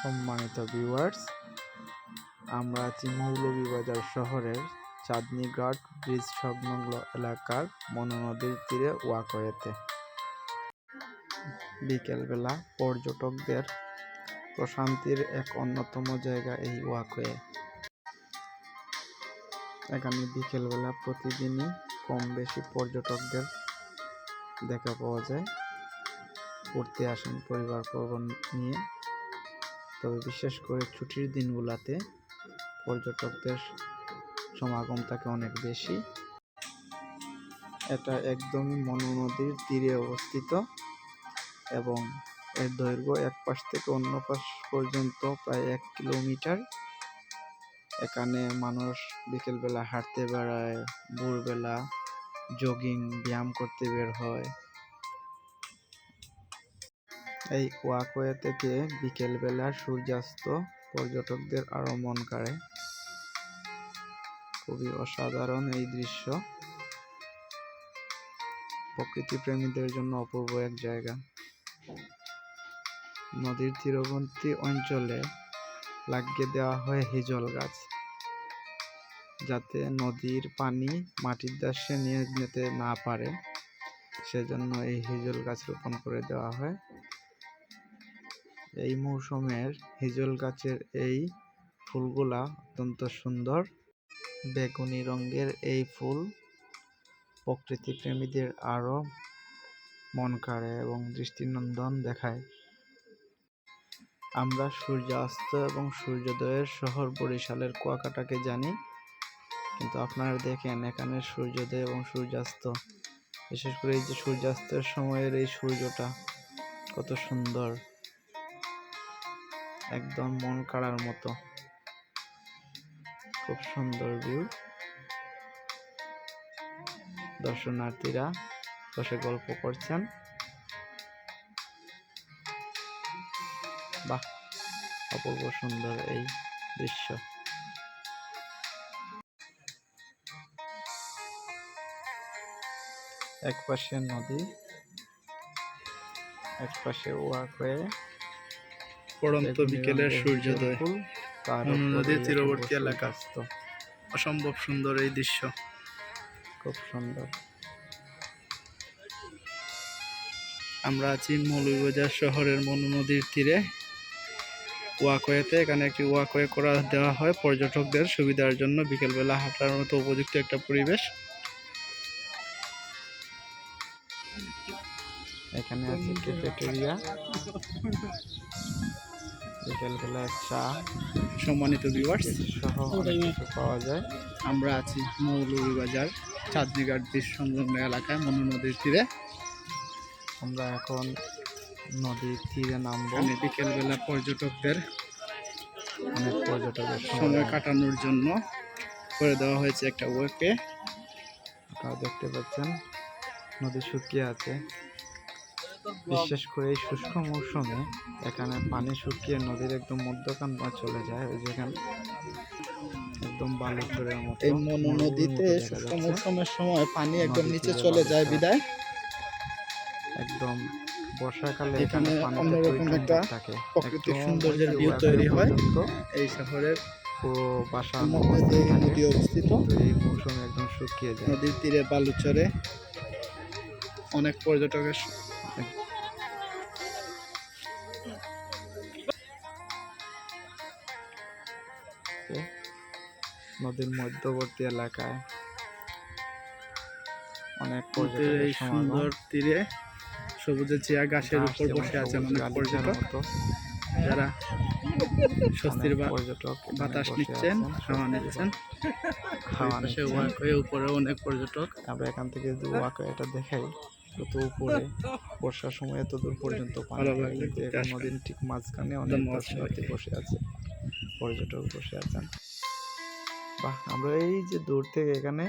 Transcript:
সম্মানিত ভিউয়ার্স আমরা আছি মৌলভীবাজার শহরের চাঁদনী ঘাট ব্রিজ সংলগ্ন এলাকার মনোনদীর তীরে ওয়াকওয়েতে। বিকেলবেলা পর্যটকদের প্রশান্তির এক অন্যতম জায়গা এই ওয়াকওয়ে। এখানে বিকেলবেলা প্রতিদিনই কম বেশি পর্যটকদের দেখা পাওয়া যায়। ঘুরতে আসেন পরিবার পর্ব নিয়ে তবে বিশেষ করে ছুটির দিনগুলোতে পর্যটকদের সমাগম থাকে অনেক বেশি। এটা একদমই মনু নদীর তীরে অবস্থিত এবং এর দৈর্ঘ্য এক পাশ থেকে অন্য পাশ পর্যন্ত প্রায় এক কিলোমিটার। এখানে মানুষ বিকেলবেলা হাঁটতে বেড়ায়, ভোরবেলা জগিং ব্যায়াম করতে বের হয়। এই ওয়াকওয়ে থেকে বিকেলবেলা সূর্যাস্ত পর্যটকদের আরও মন কাড়ে। খুবই অসাধারণ এই দৃশ্য। প্রকৃতি প্রেমীদের জন্য অপূর্ব এক জায়গা। নদীর তীরবর্তী অঞ্চলে লাগিয়ে দেওয়া হয় হিজল গাছ, যাতে নদীর পানি মাটির দাসে নিয়ে যেতে না পারে। সেজন্য এই হিজল গাছ রোপণ করে দেওয়া হয়। এই মৌসুমের হিজল গাছের এই ফুলগুলা অত্যন্ত সুন্দর। বেগুনি রঙের এই ফুল প্রকৃতি প্রেমীদের আরও মন কাড়ে এবং দৃষ্টিনন্দন দেখায়। আমরা সূর্যাস্ত এবং সূর্যোদয়ের শহর বরিশালের কুয়াকাটাকে জানি, কিন্তু আপনারা দেখেন এখানে সূর্যোদয় এবং সূর্যাস্ত। বিশেষ করে এই যে সূর্যাস্তের সময়ের এই সূর্যটা কত সুন্দর। একদম মন কাড়ার মতো। খুব সুন্দর ভিউ দর্শনার্থীরা বসে গল্প করছেন। বাহ, অপূর্ব সুন্দর এই দৃশ্য। এক পাশে নদী এক পাশে ওয়াকওয়ে পড়ন্ত বিকেলের সূর্যোদয়। মনু নদীর তীরবর্তী এলাকা। অসম্ভব সুন্দর এই দৃশ্য। খুব সুন্দর। আমরা আছি মৌলভীবাজার শহরের মনু নদীর তীরে। ওয়াকওয়েতে এখানে একটি ওয়াকওয়ে করা দেওয়া হয় পর্যটকদের সুবিধার জন্য। বিকেলবেলা হাঁটার মতো উপযুক্ত একটা পরিবেশ। এখানে আছে ক্যাফেটেরিয়া বিকেলবেলা চা। সম্মানিত ভিউয়ার্স সহ অনেক কিছু পাওয়া যায়। আমরা আছি মৌলভীবাজার চাঁদনিঘাট ব্রিজ সংলগ্ন এলাকায় মনু নদীর তীরে। আমরা এখন নদীর তীরে নামবো। এখানে বিকেলবেলা পর্যটকদের অনেক পর্যটকের সময় সময় কাটানোর জন্য করে দেওয়া হয়েছে একটা ওয়েকে আপনারা দেখতে পাচ্ছেন নদী শুকিয়ে আছে। বিশেষ করে এই শুষ্ক মৌসুমে এখানে পানি শুকিয়ে নদীর একদম মধ্যখান পর্যন্ত চলে যায় ওই যেখানে একদম বালুচরের মতো এই মনু নদীতে শুষ্ক মৌসুমের সময় পানি একদম নিচে চলে যায় বিদায়। একদম বর্ষাকালে এখানে অন্যরকম একটা থাকে। প্রাকৃতিক সৌন্দর্যের ওয়াকওয়ে তৈরি হয়। এই শহরের পুরো বাসার মধ্যে নদী অবস্থিত এই মৌসুমে একদম শুকিয়ে যায়। নদীর তীরে বালুচরে অনেক পর্যটকের নদীর মধ্যবর্তী এলাকায় অনেক এই সুন্দর তীরে সবুজে চেয়া গাছের উপর বসে অনেক পর্যটক। যারা স্বস্তির বা- পর্যটক বাতাস নিচ্ছেন হাওয়া নিচ্ছেন। হাওয়া পাশে নিচ্ছেন। ওয়াকওয়ে উপরে অনেক পর্যটক। আমরা এখান থেকে ওয়াকওয়ে এটা দেখাই। কত উপরে বর্ষার সময় এত দূর পর্যন্ত পানি নদীর ঠিক মাঝখানে অনেক দর্শনার্থী বসে আছে পর্যটক বসে আছেন। বাহ আমরা এই যে দূর থেকে এখানে